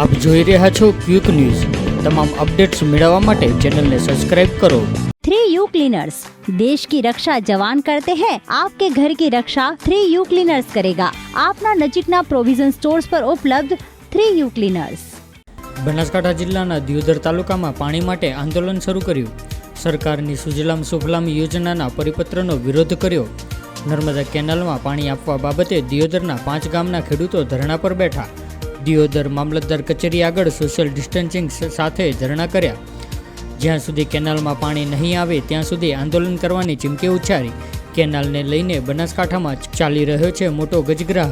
આપ જોઈ રહ્યા છો ક્વિક ન્યૂઝ. તમામ અપડેટ્સ મેળવવા માટે ચેનલને સબસ્ક્રાઇબ કરો. થ્રી યુ क्लीनर्स દેશ કી રક્ષા જવાન કરતે हैं आपके घर की रक्षा थ्री यू ક્લીનર્સ કરેગા. આપના નજીકના પ્રોવિઝન સ્ટોર્સ પર ઉપલબ્ધ થ્રી યુ ક્લીનર્સ. બનાસકાંઠા જિલ્લાના દિયોદર તાલુકામાં પાણી માટે આંદોલન શરૂ કર્યું. સરકારની સુજલામ સુફલામ યોજનાના પરિપત્રનો વિરોધ કર્યો. નર્મદા કેનાલમાં પાણી આપવા બાબતે દિયોદરના પાંચ ગામના ખેડૂતો ધરણા પર બેઠા. દિયોદર મામલતદાર કચેરી આગળ સોશિયલ ડિસ્ટન્સિંગ સાથે ધરણા કર્યા. જ્યાં સુધી કેનાલમાં પાણી નહીં આવે, ત્યાં સુધી આંદોલન કરવાની ચીમકી ઉચ્ચારી. કેનાલને લઈને બનાસકાંઠામાં ચાલી રહ્યો છે મોટો ગજગ્રાહ.